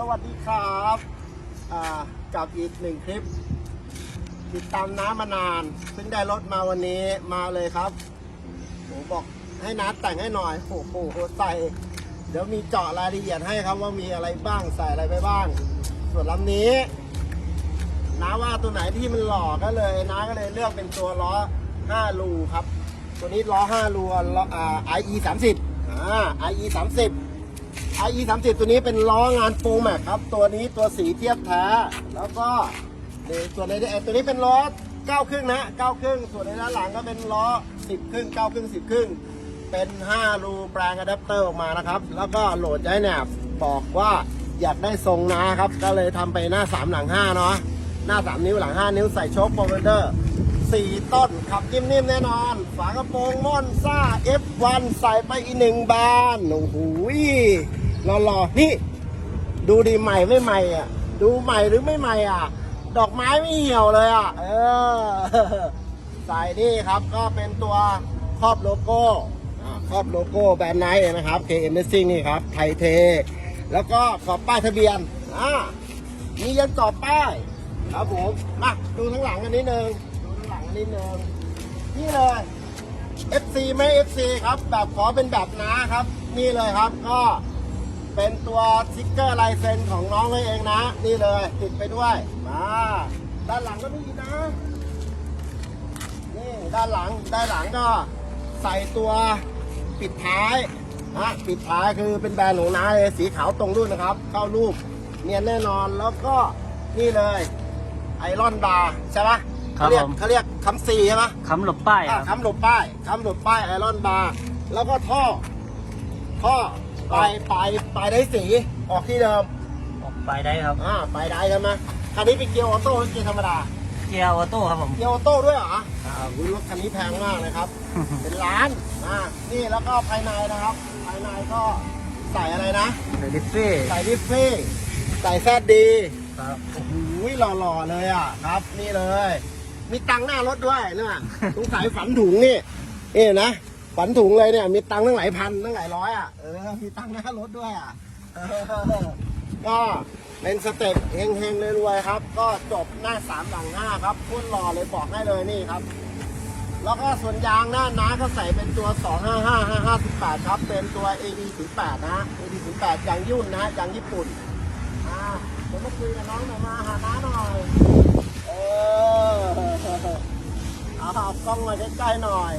สวัสดีครับกับอีกหนึ่งคลิป ติดตามน้ามานานเพิ่งได้รถมาวันนี้มาเลยครับโหบอกให้นัดแต่งให้หน่อยโอ้โหใส่ เดี๋ยวมีเจาะรายละเอียดให้ครับว่ามีอะไรบ้างใส่อะไรไปบ้าง ส่วนลำนี้น้าว่าตัวไหนที่มันหล่อก็เลยน้าก็เลยเลือกเป็นตัวล้อ5รูครับ ตัวนี้ล้อ5รูล้ออ่า IE 30อ่า IE 30 IE 30ตัวนี้เป็นล้องานโปรแม็กครับ ตัวนี้ตัวสีเทียบแท้ แล้วก็นี่ส่วนในไอ้ตัวนี้เป็นล้อ9ครึ่งนะ9ครึ่ง ส่วนในด้านหลังก็เป็นล้อ10ครึ่ง9ครึ่ง10ครึ่ง เป็น 5 รูแปลงอะแดปเตอร์ออกมานะครับ แล้วก็โหลดย้ายแหนบบอกว่าอยากได้ทรงนะครับ ก็เลยทำไปหน้า 3 หลัง 5 เนาะ หน้า 3 นิ้วหลัง 5 นิ้วใส่โชคโปรเวเดอร์สี่ต้นขับนิ่มๆแน่นอน ฝากระโปรงม่อนซ่า F1 ใส่ไปอีกหนึ่งบาน โอ้โห หล่อๆนี่ ดูดีใหม่ไม่ใหม่อะ ดูใหม่หรือไม่ใหม่อะ ดอกไม้ไม่เหี่ยวเลยอะ เออใส่นี่ครับก็เป็นตัวครอบโลโก้ครอบโลโก้แบรนด์ไนท์นะครับ KM Racing นี่ครับ ไทยเท แล้วก็ขอบป้ายทะเบียนอ่ามียันกรอบป้าย ครับผมมาดูทั้งหลังกันนิดนึงดูทั้งหลังกันนิดนึงนี่เลย FC ไม่ FC ครับ แบบขอเป็นแบบน้าครับ นี่เลยครับก็ เป็นตัวสติ๊กเกอร์ลายเซ็นของน้องเขาเองนะ นี่เลยติดไปด้วย มา ด้านหลังก็มีอีกนะ นี่ด้านหลัง ด้านหลังก็ใส่ตัวปิดท้ายนะปิดท้ายคือเป็นแบรนด์ของน้าเลยสีขาวตรงรุ่นนะครับ เข้ารูปเนียนแน่นอนแล้วก็นี่เลยไอรอนบาร์ใช่ปะครับเขาเรียกผมเขาเรียกคำซีใช่ปะคำหลบป้ายคอะรับคำหลบป้ายคำหลบป้ายไอรอนบาร์แล้วก็ท่อ ท่อ ปลายปลายปลายได้สีออกที่เดิมออกไปได้ครับ อ่าปลายได้ใช่ไหมคันนี้เป็นเกียร์ออโต้หรือเกียร์ธรรมดา เกียร์ออโต้ครับผม เกียร์ออโต้ด้วยเหรออ่าอุ๊ยรถคันนี้แพงมากเลยครับ เป็นล้านอ่านี่แล้วก็ภายในนะครับ ภายในก็ใส่อะไรนะ เดลิฟฟี่ใส่ดิฟฟี่ใส่แซดดีครับโอ้โหหล่อๆเลยอะครับ นี่เลย มีตังค์หน้ารถด้วยเนี่ยสงสัยฝันถุงนี่นี่นะ ฝันถุงเลยเนี่ย มีตังค์ตั้งหลายพันตั้งหลายร้อยอะเออมีตังค์หน้ารถด้วยอะเออก็เป็นสเต็ปเฮงๆรวยๆครับ ก็จบหน้าสามหลังห้าครับพุ่นหล่อเลยบอกให้เลยนี่ครับ แล้วก็ส่วนยางหน้าน้าก็ใส่เป็นตัว 255 558 ครับ เป็นตัว AD 08 นะ AD 08 ยางยุ่นนะยางญี่ปุ่นอ่าเดี๋ยวมาคุยกับน้องหน่อยมาหาน้าหน่อยเออเอากล้องมาใกล้ๆหน่อย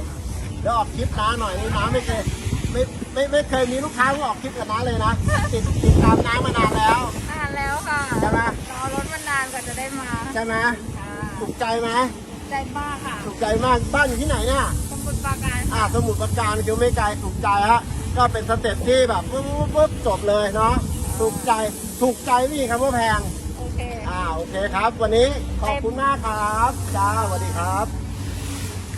เดี๋ยวออกคลิปน้าหน่อยนี่น้าไม่เคยไม่ไม่ไม่เคยมีลูกค้ามาออกคลิปกับน้าเลยนะติดติดตามน้ามานานแล้วนานแล้วค่ะใช่ไหมรอรถมันนานกว่าจะได้มาใช่ไหมค่ะถูกใจไหมใจมากค่ะถูกใจมากบ้านอยู่ที่ไหนเนี่ยสมุดปราการอ่าสมุดประการคือไม่ไกลถูกใจฮะก็เป็นสเต็ปที่แบบปุ๊บปุ๊บปุ๊บจบเลยเนาะถูกใจถูกใจไม่มีคำว่าแพงโอเคอ่าโอเคครับ วันนี้ขอบคุณมากครับจ้าสวัสดีครับ